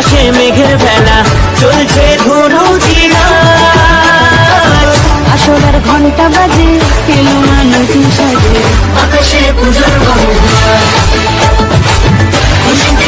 আকাশে মেঘের ভেলা চলছে ধনু আসলার ঘণ্টা বাজে এলো না নতুন সাজে? আকাশে পুজোর শিউলি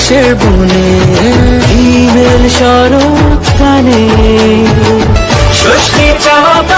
কাশের বনে হিমেল শরৎ কানে ষষ্ঠী চাওয়া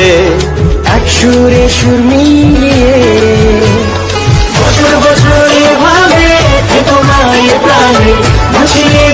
হবে এক সুরে সুর মিলিয়ে। বছর বছর এভাবে তোমায় প্রাণে ভাসিয়ে